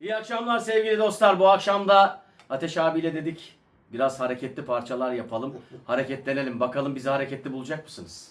İyi akşamlar sevgili dostlar. Bu akşam da Ateş abiyle dedik biraz hareketli parçalar yapalım. Hareketlenelim. Bakalım bizi hareketli bulacak mısınız?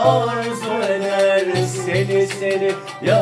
arzu eder seni seni. Ya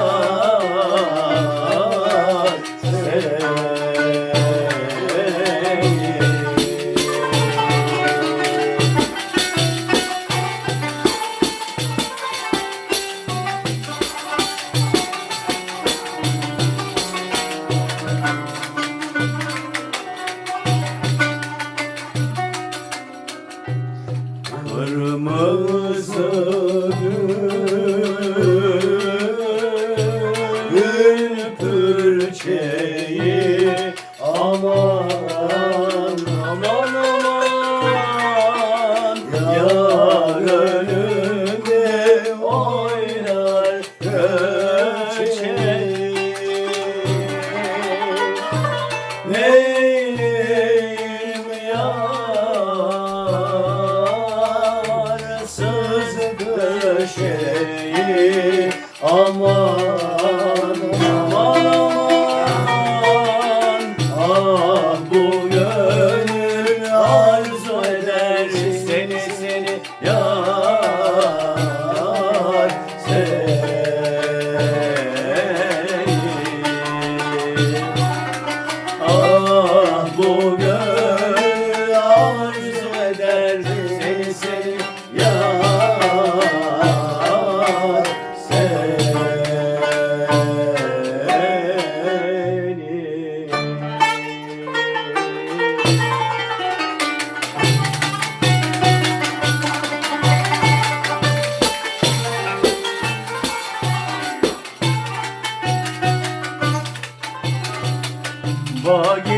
Vay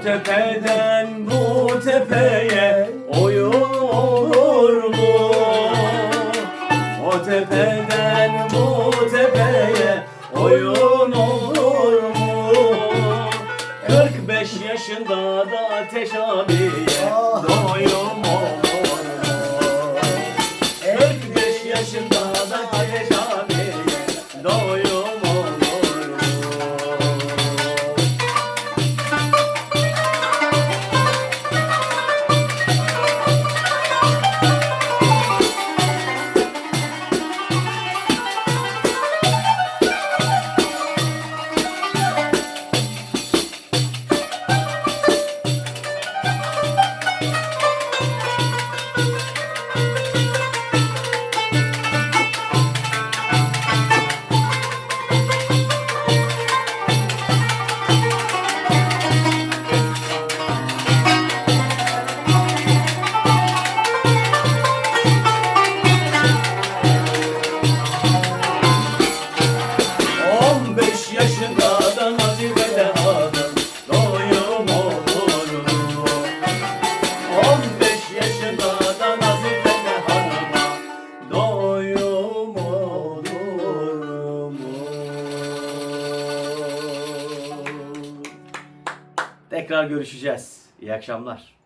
O tepeden bu tepeye oyun olur mu? O tepeden bu tepeye oyun yaşında da nazibede hanım doyum olurum. On yaşında da nazibede hanıma doyum olurum. Tekrar görüşeceğiz. İyi akşamlar.